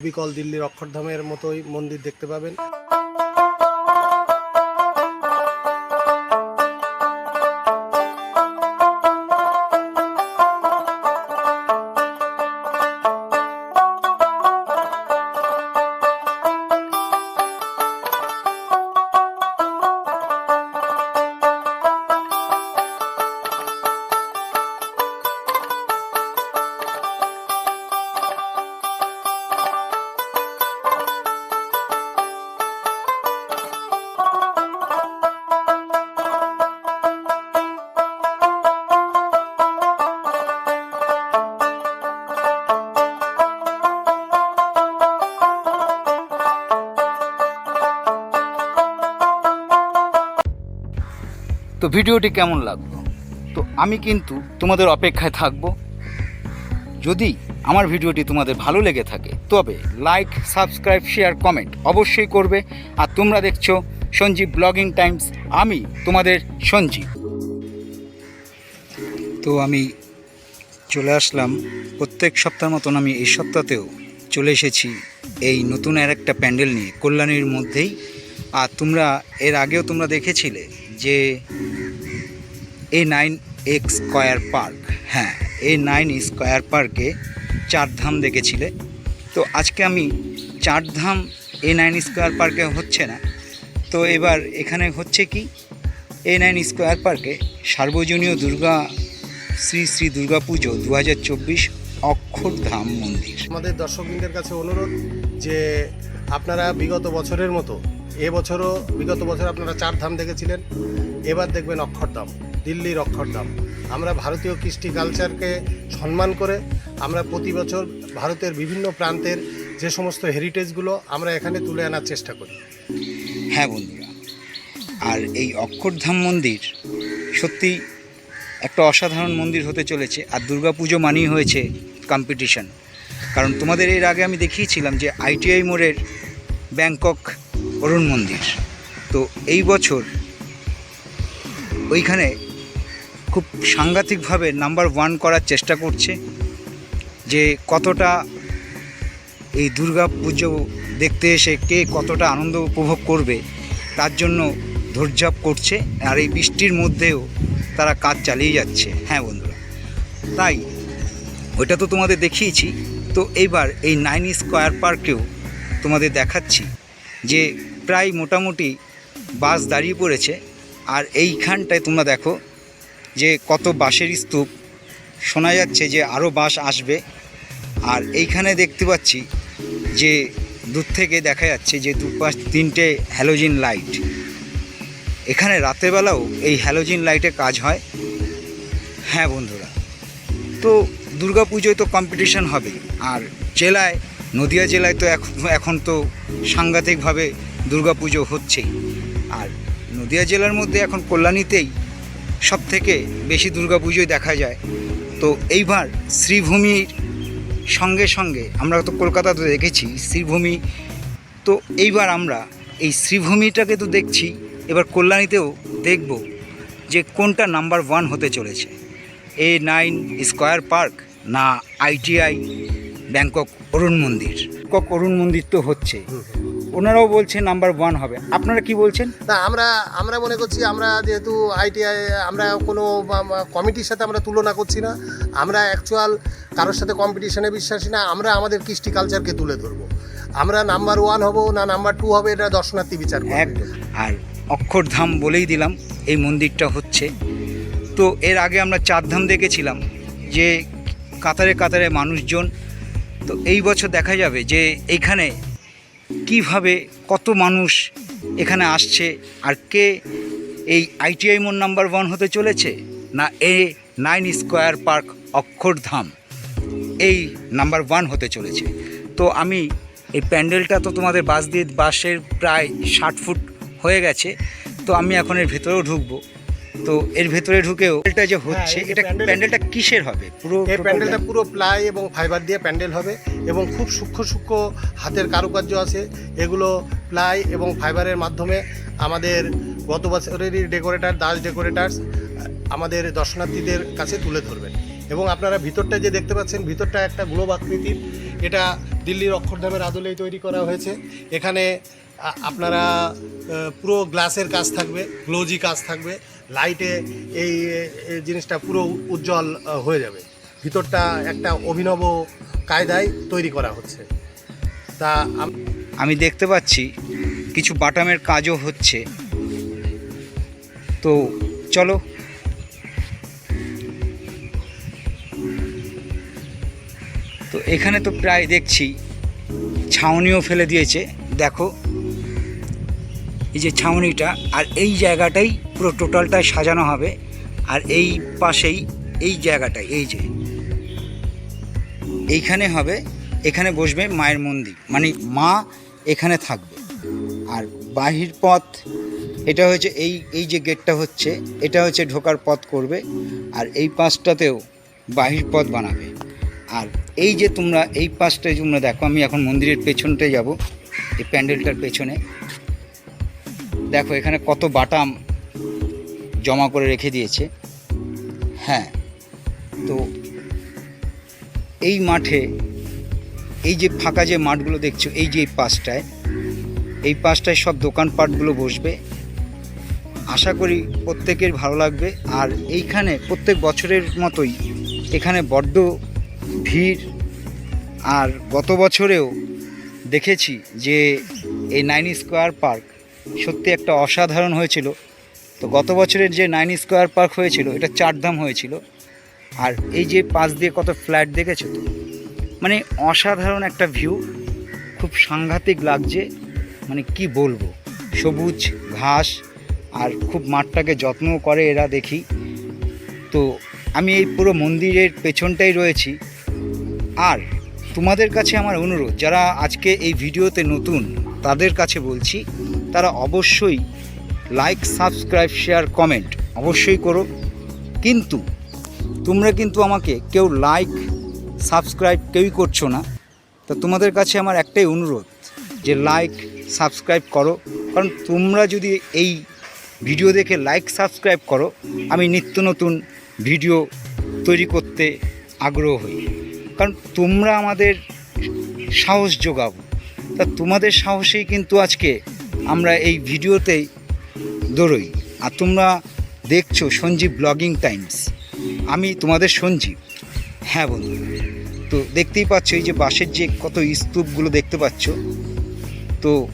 বিকল দিল্লির অক্ষরধামের মতোই মন্দির দেখতে পাবেন। তো ভিডিওটি কেমন লাগল? তো আমি কিন্তু তোমাদের অপেক্ষায় থাকব। যদি আমার ভিডিওটি তোমাদের ভালো লেগে থাকে, তবে লাইক সাবস্ক্রাইব শেয়ার কমেন্ট অবশ্যই করবে। আর তোমরা দেখছ সঞ্জীব ব্লগিং টাইমস, আমি তোমাদের সঞ্জীব। তো আমি চলে আসলাম। প্রত্যেক সপ্তাহ মতন আমি এই সপ্তাহতেও চলে এসেছি এই নতুন আর একটা প্যান্ডেল নিয়ে, কল্যাণীর মধ্যেই। আর তোমরা, এর আগেও তোমরা দেখেছিলে যে এ নাইন এক্স স্কোয়ার পার্ক হ্যাঁ এ নাইন স্কোয়ার পার্কে চারধাম দেখেছিলে। তো আজকে আমি চারধাম এ নাইন স্কোয়ার পার্কে হচ্ছে না। তো এবার এখানে হচ্ছে কি? এ নাইন স্কোয়ার পার্কে সার্বজনীয় দুর্গা, শ্রী শ্রী দুর্গা পুজো দু হাজার চব্বিশ অক্ষরধাম মন্দির। আমাদের দর্শকবৃন্দের কাছে অনুরোধ যে আপনারা বিগত বছরের মতো এবছরও, বিগত বছর আপনারা চার ধাম দেখেছিলেন। এবার দেখবেন অক্ষরধাম দিল্লির অক্ষরধাম আমরা ভারতীয় কৃষ্টি কালচারকে সম্মান করে আমরা প্রতি বছর ভারতের বিভিন্ন প্রান্তের যে সমস্ত হেরিটেজগুলো আমরা এখানে তুলে আনার চেষ্টা করি। হ্যাঁ বন্ধুরা, আর এই অক্ষরধাম মন্দির সত্যি একটা অসাধারণ মন্দির হতে চলেছে, আর দুর্গাপুজো মানেই হয়েছে কম্পিটিশন কারণ তোমাদের এর আগে আমি দেখিয়েছিলাম যে আইটিআই মোড়ের ব্যাংকক অরুণ মন্দির। তো এই বছর ওইখানে খুব সাংঘাতিকভাবে নাম্বার ওয়ান করার চেষ্টা করছে যে কতটা এই দুর্গা পুজো দেখতে এসে কে কতটা আনন্দ উপভোগ করবে, তার জন্য ধৈর্যাপ করছে আর এই বৃষ্টির মধ্যেও তারা কাজ চালিয়ে যাচ্ছে। হ্যাঁ বন্ধুরা, তাই ওইটা তো তোমাদের দেখিয়েছি। তো এইবার এই নাইন স্কোয়ার পার্কেও তোমাদের দেখাচ্ছি যে প্রায় মোটামুটি বাস দাঁড়িয়ে পড়েছে। আর এইখানটায় তোমরা দেখো যে কত বাঁশের স্তূপ। শোনা যাচ্ছে যে আরও বাস আসবে। আর এইখানে দেখতে পাচ্ছি যে দূর থেকে দেখা যাচ্ছে যে দু পাশ তিনটে হ্যালোজিন লাইট। এখানে রাতেরবেলাও এই হ্যালোজিন লাইটে কাজ হয়। হ্যাঁ বন্ধুরা, তো দুর্গা পুজোয় তো কম্পিটিশন হবে আর জেলায়, নদিয়া জেলায় তো এখন তো সাংঘাতিকভাবে দুর্গা পুজো হচ্ছেই। আর নদিয়া জেলার মধ্যে এখন কল্যাণীতেই সব থেকে বেশি দুর্গা পুজোই দেখা যায়। তো এইবার শ্রীভূমির সঙ্গে সঙ্গে আমরা তো কলকাতাতে দেখেছি শ্রীভূমি। তো এইবার আমরা এই শ্রীভূমিটাকে তো দেখছি, এবার কল্যাণীতেও দেখব যে কোনটা নাম্বার ওয়ান হতে চলেছে। এ নাইন স্কোয়ার পার্ক না আইটিআই ব্যাংকক অরুণ মন্দির। ব্যাংকক অরুণ মন্দির তো হচ্ছে ওনারাও বলছেন নাম্বার ওয়ান হবে। আপনারা কি বলছেন? না আমরা আমরা মনে করছি আমরা যেহেতু আইটিআই আমরা কোনো কমিটির সাথে আমরা তুলনা করছি না। আমরা অ্যাকচুয়াল কারোর সাথে কম্পিটিশনে বিশ্বাসী না আমরা আমাদের কৃষ্টি কালচারকে তুলে ধরবো। আমরা নাম্বার ওয়ান হব না নাম্বার টু হবে এটা দর্শনার্থী বিচার। একদম। আর অক্ষরধাম বলেই দিলাম এই মন্দিরটা হচ্ছে। তো এর আগে আমরা চারধাম দেখেছিলাম যে কাতারে কাতারে মানুষজন তো এই বছর দেখা যাবে যে এইখানে কীভাবে কত মানুষ এখানে আসছে আর কে এই আইটিআই মোড় নাম্বার ওয়ান হতে চলেছে না এ নাইন স্কোয়ার পার্ক অক্ষরধাম এই নাম্বার ওয়ান হতে চলেছে। তো আমি এই প্যান্ডেলটা তো তোমাদের বাস দিয়ে বাসের প্রায় ষাট ফুট হয়ে গেছে, তো আমি এখন এর ভেতরেও ঢুকবো। তো এর ভেতরে ঢুকেও এটা যে হচ্ছে হ্যাঁ, এটা প্যান্ডেলটা কিসের হবে? পুরো এই প্যান্ডেলটা পুরো প্লাই এবং ফাইবার দিয়ে প্যান্ডেল হবে এবং খুব সূক্ষ্ম সূক্ষ্ম হাতের কারুকার্য আছে। এগুলো প্লাই এবং ফাইবারের মাধ্যমে আমাদের গত বছরেরই ডেকোরেটার দাস ডেকোরেটার্স আমাদের দর্শনার্থীদের কাছে তুলে ধরবেন। এবং আপনারা ভিতরটা যে দেখতে পাচ্ছেন ভিতরটা একটা গ্লোব আকৃতির। এটা দিল্লির অক্ষরধামের আদলেই তৈরি করা হয়েছে। এখানে আপনারা পুরো গ্লাসের কাজ থাকবে গ্লোজি কাজ থাকবে। লাইটে এই জিনিসটা পুরো উজ্জ্বল হয়ে যাবে। ভিতরটা একটা অভিনব কায়দায় তৈরি করা হচ্ছে। তা আমি দেখতে পাচ্ছি কিছু বাটামের কাজও হচ্ছে। তো চলো। তো এখানে তো প্রায় দেখছি, ছাউনিও ফেলে দিয়েছে। দেখো। এই যে ছাউনিটা, আর এই জায়গাটাই পুরো টোটালটাই সাজানো হবে, আর এই পাশেই এই জায়গাটাই, এই যে। এইখানে হবে, এখানে বসবে মায়ের মন্দির মানে মা এখানে থাকবে। আর বাহির পথ, এটা হচ্ছে এই এই যে গেটটা হচ্ছে, এটা হচ্ছে ঢোকার পথ করবে, আর এই পাশটাতেও বাহির পথ বানাবে। আর এই যে তোমরা, এই পাশটায় তোমরা দেখো, আমি এখন মন্দিরের পেছনটায় যাব, এই প্যান্ডেলটার পেছনে। দেখো, এখানে কত বাটাম জমা করে রেখে দিয়েছে। হ্যাঁ তো এই মাঠে, এই যে ফাঁকা যে মাঠগুলো দেখছ, এই যে এই পাশটায় এই পাশটায় সব দোকানপাটগুলো বসবে। আশা করি প্রত্যেকের ভালো লাগবে। আর এইখানে প্রত্যেক বছরের মতোই এখানে বড্ড ভিড়। আর গত বছরেও দেখেছি যে এই নাইন স্কোয়ার পার্ক সত্যি একটা অসাধারণ হয়েছিল। তো গত বছরের যে নাইন স্কোয়ার পার্ক হয়েছিল, এটা চারধাম হয়েছিল। আর এই যে পাশ দিয়ে কত ফ্ল্যাট দেখেছ তো? মানে অসাধারণ একটা ভিউ, খুব সাংঘাতিক লাগছে। মানে কি বলব? সবুজ ঘাস, আর খুব মাঠটাকে যত্নও করে এরা দেখি। তো আমি এই পুরো মন্দিরের পেছনটাই রয়েছি। আর তোমাদের কাছে আমার অনুরোধ, যারা আজকে এই ভিডিওতে নতুন, তাদের কাছে বলছি তারা অবশ্যই লাইক সাবস্ক্রাইব শেয়ার কমেন্ট অবশ্যই করো। কিন্তু তোমরা কিন্তু আমাকে কেউ লাইক সাবস্ক্রাইব কেউই করছ না। তো তোমাদের কাছে আমার একটাই অনুরোধ যে লাইক সাবস্ক্রাইব করো। কারণ তোমরা যদি এই ভিডিও দেখে লাইক সাবস্ক্রাইব করো, আমি নিত্য নতুন ভিডিও তৈরি করতে আগ্রহ হই। কারণ তোমরা আমাদের সাহস যোগাবো তা তোমাদের সাহসেই কিন্তু আজকে আমরা এই ভিডিওতেই দৌড়ই। আর তোমরা দেখছ সঞ্জীব ব্লগিং টাইমস। আমি তোমাদের সঞ্জীব। হ্যাঁ বন্ধু। তো দেখতেই পাচ্ছ এই যে বাঁশের যে কত স্তূপগুলো দেখতে পাচ্ছ। তো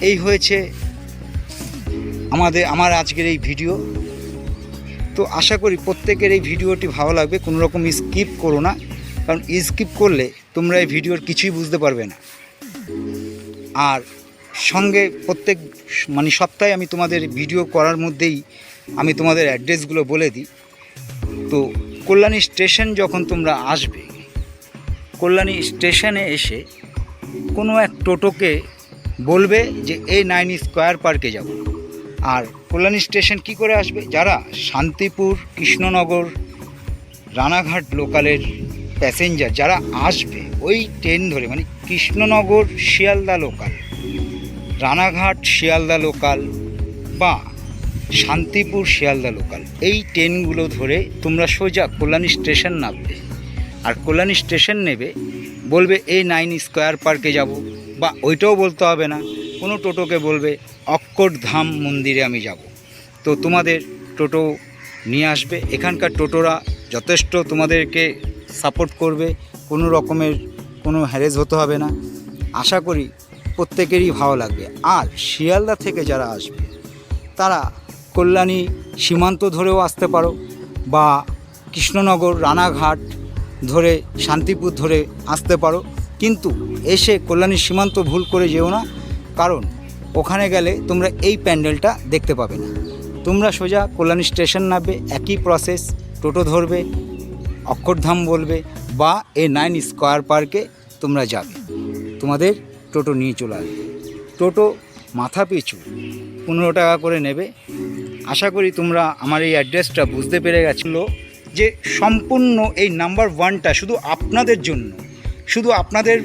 এই হয়েছে আমাদের, আমার আজকের এই ভিডিও। তো আশা করি প্রত্যেকের এই ভিডিওটি ভালো লাগবে, কোনো রকম স্কিপ করো না। কারণ স্কিপ করলে তোমরা এই ভিডিওর কিছুই বুঝতে পারবে না। আর সঙ্গে প্রত্যেক মানে সপ্তাহে আমি তোমাদের ভিডিও করার মধ্যেই আমি তোমাদের অ্যাড্রেসগুলো বলে দিই। তো কল্যাণী স্টেশন যখন তোমরা আসবে, কল্যাণী স্টেশনে এসে কোনো এক টোটোকে বলবে যে, এই নাইন স্কোয়ার পার্কে যাব। আর কল্যাণী স্টেশন কি করে আসবে? যারা শান্তিপুর, কৃষ্ণনগর, রানাঘাট লোকালের প্যাসেঞ্জার যারা আসবে, ওই ট্রেন ধরে মানে কৃষ্ণনগর, শিয়ালদা লোকাল রানাঘাট, শিয়ালদা লোকাল বা শান্তিপুর, শিয়ালদা লোকাল এই ট্রেনগুলো ধরে তোমরা সোজা কল্যাণী স্টেশন নামবে। আর কল্যাণী স্টেশন নেবে, বলবে এই নাইন স্কোয়ার পার্কে যাব, বা ওইটাও বলতে হবে না, কোনো টোটোকে বলবে অক্ষরধাম মন্দিরে আমি যাব। তো তোমাদের টোটো নিয়ে আসবে, এখানকার টোটোরা যথেষ্ট তোমাদেরকে সাপোর্ট করবে, কোনো রকমের কোনো হ্যারেজ হতে হবে না। আশা করি প্রত্যেকেরই ভালো লাগবে। আর শিয়ালদা থেকে যারা আসবে, তারা কল্যাণী সীমান্ত ধরেও আসতে পারো বা কৃষ্ণনগর, রানাঘাট ধরে, শান্তিপুর ধরে আসতে পারো। কিন্তু এসে কল্যাণী সীমান্ত ভুল করে যেও না, কারণ ওখানে গেলে তোমরা এই প্যান্ডেলটা দেখতে পাবে না। তোমরা সোজা কল্যাণী স্টেশন নামবে, একই প্রসেস টোটো ধরবে, অক্ষরধাম বলবে বা এ নাইন স্কোয়ার পার্কে তোমরা যাবে। তোমাদের টোটো নিয়ে চলে আসবে। টোটো মাথা পিছু পনেরো টাকা করে নেবে। আশা করি তোমরা আমার এই অ্যাড্রেসটা বুঝতে পেরে গেছিল যে সম্পূর্ণ এই নাম্বার ওয়ানটা শুধু আপনাদের জন্য, শুধু আপনাদের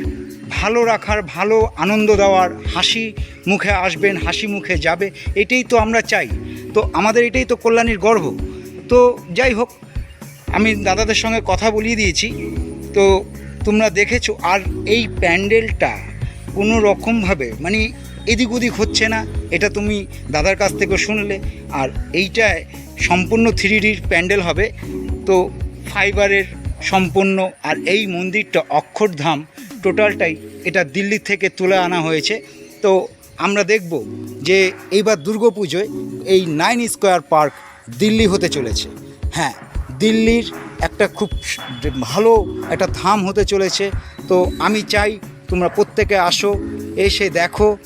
ভালো রাখার, ভালো আনন্দ দেওয়ার, হাসি মুখে আসবেন, হাসি মুখে যাবে, এটাই তো আমরা চাই। তো আমাদের এটাই তো কল্যাণীর গর্ব। তো যাই হোক, আমি দাদাদের সঙ্গে কথা বলিয়ে দিয়েছি। তো তোমরা দেখেছ আর এই প্যান্ডেলটা কোনো রকমভাবে মানে এদিক ওদিক হচ্ছে না, এটা তুমি দাদার কাছ থেকে শুনলে। আর এইটায় সম্পূর্ণ থ্রি ডির প্যান্ডেল হবে। তো ফাইবারের সম্পূর্ণ, আর এই মন্দিরটা অক্ষরধাম টোটালটাই এটা দিল্লি থেকে তুলে আনা হয়েছে। তো আমরা দেখব যে এইবার দুর্গাপুজোয় এই নাইন স্কোয়ার পার্ক দিল্লি হতে চলেছে। হ্যাঁ দিল্লির একটা খুব ভালো একটা ধাম হতে চলেছে। তো আমি চাই তোমরা প্রত্যেকে আসো, এসে দেখো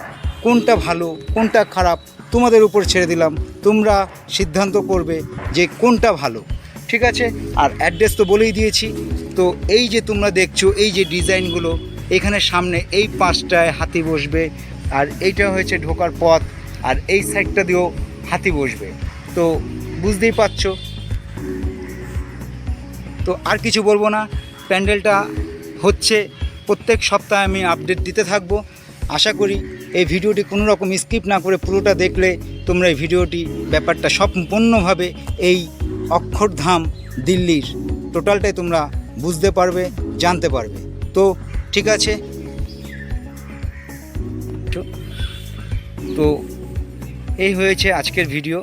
কোনটা ভালো, কোনটা খারাপ, তোমাদের উপর ছেড়ে দিলাম। তোমরা সিদ্ধান্ত করবে যে কোনটা ভালো। ঠিক আছে? আর অ্যাড্রেস তো বলেই দিয়েছি। তো এই যে তোমরা দেখছ, এই যে ডিজাইনগুলো, এখানে সামনে এই পাঁচটায় হাতি বসবে, আর এইটা হয়েছে ঢোকার পথ, আর এই সাইডটা দিয়েও হাতি বসবে। তো বুঝতেই পারছ? তো আর কিছু বলব না। প্যান্ডেলটা হচ্ছে প্রত্যেক সপ্তাহে আমি আপডেট দিতে থাকব। আশা করি এই ভিডিওটি কোনো রকম স্কিপ না করে পুরোটা দেখলে তোমরা এই ভিডিওটি ব্যাপারটা সম্পূর্ণভাবে এই অক্ষরধাম দিল্লির টোটালটাই তোমরা বুঝতে পারবে, জানতে পারবে। তো ঠিক আছে। তো এই হয়েছে আজকের ভিডিও